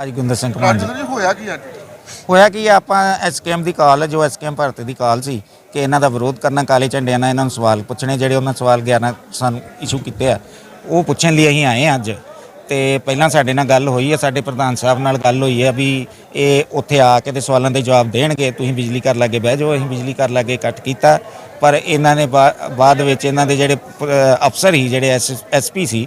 ਅੱਜ ਗੁੰਦਰ ਸਿੰਘ ਮਾਨ ਜੀ ਰਾਜਿੰਦਰ ਜੀ ਹੋਇਆ ਕੀ ਅੱਜ? ਹੋਇਆ ਕਿ ਆਪਾਂ ਐਸਕੇਐਮ ਦੀ ਕਾਲ ਹੈ ਜੋ ਐਸਕੇਐਮ ਭਾਰਤ ਦੀ ਕਾਲ ਸੀ ਕਿ ਇਹਨਾਂ ਦਾ ਵਿਰੋਧ ਕਰਨਾ ਕਾਲੇ ਝੰਡਿਆਂ ਨਾਲ ਇਹਨਾਂ ਨੂੰ ਸਵਾਲ ਪੁੱਛਣੇ ਜਿਹੜੇ ਉਹਨਾਂ ਸਵਾਲ 11 ਸਾਨੂੰ ਇਸ਼ੂ ਕੀਤੇ ਆ ਉਹ ਪੁੱਛਣ ਲਈ ਅਸੀਂ ਆਏ ਹਾਂ ਅੱਜ। ਤੇ ਪਹਿਲਾਂ ਸਾਡੇ ਨਾਲ ਗੱਲ ਹੋਈ ਹੈ ਸਾਡੇ ਪ੍ਰਧਾਨ ਸਾਹਿਬ ਨਾਲ ਗੱਲ ਹੋਈ ਹੈ ਵੀ ਇਹ ਉੱਥੇ ਆ ਕੇ ਤੇ ਸਵਾਲਾਂ ਦੇ ਜਵਾਬ ਦੇਣਗੇ ਤੁਸੀਂ ਬਿਜਲੀ ਘਰ ਲਾਗੇ ਬਹਿ ਜਾਓ ਅਸੀਂ ਬਿਜਲੀ ਘਰ ਲਾਗੇ ਕੱਟ ਕੀਤਾ ਪਰ ਇਹਨਾਂ ਨੇ ਬਾ- ਬਾਅਦ ਵਿੱਚ ਇਹਨਾਂ ਦੇ ਜਿਹੜੇ ਪ- ਅਫਸਰ ਹੀ ਜਿਹੜੇ ਐਸਪੀ ਸੀ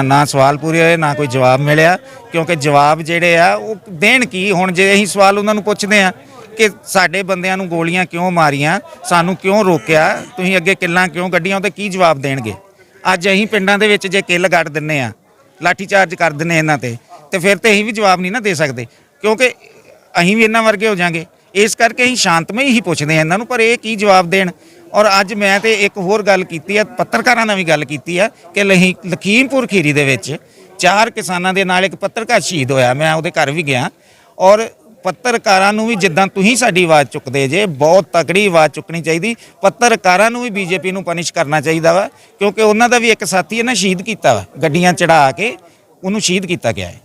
ਨਾ- ਸਵਾਲ ਪੂਰੇ ਹੋਏ, ਨਾ ਕੋਈ ਜਵਾਬ ਮਿਲਿਆ, ਕਿਉਂਕਿ ਜਵਾਬ ਜਿਹੜੇ ਆ, ਉਹ ਦੇਣ ਕੀ? ਹੁਣ ਜੇ ਅਸੀਂ ਸਵਾਲ ਉਹਨਾਂ ਨੂੰ ਪੁੱਛਦੇ ਆ ਕਿ ਸਾਡੇ ਬੰਦਿਆਂ ਨੂੰ ਗੋਲੀਆਂ ਕਿਉਂ ਮਾਰੀਆਂ, ਸਾਨੂੰ ਕਿਉਂ ਰੋਕਿਆ, ਤੁਸੀਂ ਅੱਗੇ ਕਿੱਲਾਂ ਕਿਉਂ ਕੱਢੀਆਂ, ਉਹਦੇ ਕੀ ਜਵਾਬ ਦੇਣਗੇ? ਅੱਜ ਅਸੀਂ ਪਿੰਡਾਂ ਦੇ ਵਿੱਚ ਜੇ ਕਿੱਲ ਗੱਡ ਦਿੰਨੇ ਆ ਲਾਠੀ ਚਾਰਜ ਕਰ ਦਿੰਨੇ ਇਹਨਾਂ ਤੇ ਤੇ ਫਿਰ ਤੇ ਅਸੀਂ ਵੀ ਜਵਾਬ ਨਹੀਂ ਨਾ ਦੇ ਸਕਦੇ, ਕਿਉਂਕਿ ਅਸੀਂ ਵੀ ਇਹਨਾਂ ਵਰਗੇ ਹੋ ਜਾਾਂਗੇ। ਇਸ ਕਰਕੇ ਅਸੀਂ ਸ਼ਾਂਤਮਈ ਹੀ ਪੁੱਛਦੇ ਆ ਇਹਨਾਂ ਨੂੰ, ਪਰ ਇਹ ਕੀ ਜਵਾਬ ਦੇਣ? ਔਰ ਅੱਜ ਮੈਂ ਤੇ ਇੱਕ ਹੋਰ ਗੱਲ ਕੀਤੀ ਆ ਪੱਤਰਕਾਰਾਂ ਨਾਲ ਵੀ ਗੱਲ ਕੀਤੀ ਆ ਕਿ ਲਹੀ ਲਖੀਮਪੁਰ ਖੀਰੀ ਦੇ ਵਿੱਚ ਚਾਰ ਕਿਸਾਨਾਂ ਦੇ ਨਾਲ ਇੱਕ ਪੱਤਰਕਾਰ ਸ਼ਹੀਦ ਹੋਇਆ। ਮੈਂ ਉਹਦੇ ਘਰ ਵੀ ਗਿਆ ਔਰ ਪੱਤਰਕਾਰਾਂ ਨੂੰ ਵੀ ਜਿੱਦਾਂ ਤੁਸੀਂ ਸਾਡੀ ਆਵਾਜ਼ ਚੁੱਕਦੇ ਜੇ ਬਹੁਤ ਤਕੜੀ ਆਵਾਜ਼ ਚੁੱਕਣੀ ਚਾਹੀਦੀ। ਪੱਤਰਕਾਰਾਂ ਨੂੰ ਵੀ ਬੀਜੇਪੀ ਨੂੰ ਪਨਿਸ਼ ਕਰਨਾ ਚਾਹੀਦਾ ਵਾ ਕਿਉਂਕਿ ਉਹਨਾਂ ਦਾ ਵੀ ਇੱਕ ਸਾਥੀ ਹੈ ਨਾ ਸ਼ਹੀਦ ਕੀਤਾ ਵਾ ਗੱਡੀਆਂ ਚੜਾ ਕੇ ਉਹਨੂੰ ਸ਼ਹੀਦ ਕੀਤਾ ਗਿਆ ਹੈ।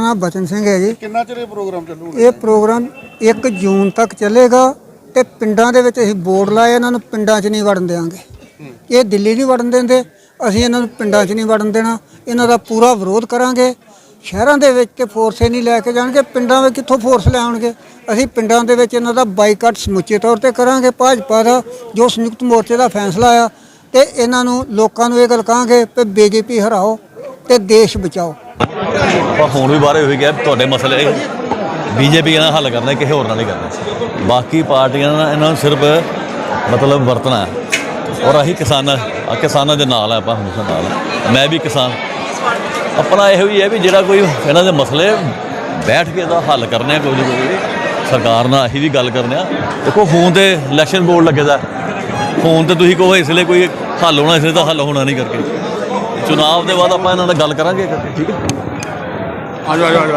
ਹਾਂ ਬਚਨ ਸਿੰਘ ਹੈ ਜੀ। ਕਿੰਨਾ ਚਿਰ ਇਹ ਪ੍ਰੋਗਰਾਮ ਚੱਲੂਗਾ? ਇਹ ਪ੍ਰੋਗਰਾਮ 1 ਜੂਨ ਤੱਕ ਚੱਲੇਗਾ। ਤੇ ਪਿੰਡਾਂ ਦੇ ਵਿੱਚ ਅਸੀਂ ਬੋਰਡ ਲਾਏ ਇਹਨਾਂ ਨੂੰ ਪਿੰਡਾਂ 'ਚ ਨਹੀਂ ਵੜਨ ਦੇਵਾਂਗੇ ਇਹ ਦਿੱਲੀ ਨਹੀਂ ਵੜਨ ਦਿੰਦੇ, ਅਸੀਂ ਇਹਨਾਂ ਨੂੰ ਪਿੰਡਾਂ 'ਚ ਨਹੀਂ ਵੜਨ ਦੇਣਾ। ਇਹਨਾਂ ਦਾ ਪੂਰਾ ਵਿਰੋਧ ਕਰਾਂਗੇ। ਸ਼ਹਿਰਾਂ ਦੇ ਵਿੱਚ ਤੇ ਫੋਰਸੇ ਨਹੀਂ ਲੈ ਕੇ ਜਾਣਗੇ, ਪਿੰਡਾਂ ਵਿੱਚ ਕਿੱਥੋਂ ਫੋਰਸ ਲੈ ਆਉਣਗੇ? ਅਸੀਂ ਪਿੰਡਾਂ ਦੇ ਵਿੱਚ ਇਹਨਾਂ ਦਾ ਬਾਈਕਾਟ ਸਮੁੱਚੇ ਤੌਰ ਤੇ ਕਰਾਂਗੇ। ਭਾਜਪਾ ਦਾ ਜੋ ਸੰਯੁਕਤ ਮੋਰਚੇ ਦਾ ਫੈਸਲਾ ਆ, ਤੇ ਇਹਨਾਂ ਨੂੰ ਲੋਕਾਂ ਨੂੰ ਇਹ ਗੱਲ ਕਹਾਂਗੇ ਕਿ ਬੀਜੇਪੀ ਹਰਾਓ ਤੇ ਦੇਸ਼ ਬਚਾਓ। ਹੁਣ ਵੀ ਬਾਰੇ ਹੋਈ ਗਿਆ ਤੁਹਾਡੇ ਮਸਲੇ ਬੀਜੇਪੀ ਨਾਲ ਹੱਲ ਕਰਨਾ ਕਿਸੇ ਹੋਰ ਨਾਲ ਨਹੀਂ ਕਰਨਾ। ਬਾਕੀ ਪਾਰਟੀਆਂ ਨਾਲ ਇਹਨਾਂ ਨੂੰ ਸਿਰਫ ਮਤਲਬ ਵਰਤਣਾ ਔਰ ਅਸੀਂ ਕਿਸਾਨਾਂ ਕਿਸਾਨਾਂ ਦੇ ਨਾਲ ਆ, ਆਪਾਂ ਹਮੇਸ਼ਾ ਨਾਲ ਮੈਂ ਵੀ ਕਿਸਾਨ। ਆਪਣਾ ਇਹੋ ਹੀ ਹੈ ਵੀ ਜਿਹੜਾ ਕੋਈ ਇਹਨਾਂ ਦੇ ਮਸਲੇ ਬੈਠ ਕੇ ਦਾ ਹੱਲ ਕਰਨੇ ਆ, ਕੋਈ ਕੋਈ। ਸਰਕਾਰ ਨਾਲ ਅਸੀਂ ਵੀ ਗੱਲ ਕਰਨੇ ਆ। ਦੇਖੋ ਫੋਨ ਤੇ ਇਲੈਕਸ਼ਨ ਬੋਰਡ ਲੱਗੇਦਾ ਫੋਨ ਤੇ ਤੁਸੀਂ ਕਹੋ ਇਸ ਲਈ ਕੋਈ ਹੱਲ ਹੋਣਾ, ਇਸ ਲਈ ਤਾਂ ਹੱਲ ਹੋਣਾ ਨਹੀਂ ਕਰਕੇ। ਚੁਣਾਵ ਦੇ ਬਾਅਦ ਆਪਾਂ ਇਹਨਾਂ ਨਾਲ ਗੱਲ ਕਰਾਂਗੇ ਠੀਕ ਹੈ? ਆਜੋ ਆਜੋ ਆਜੋ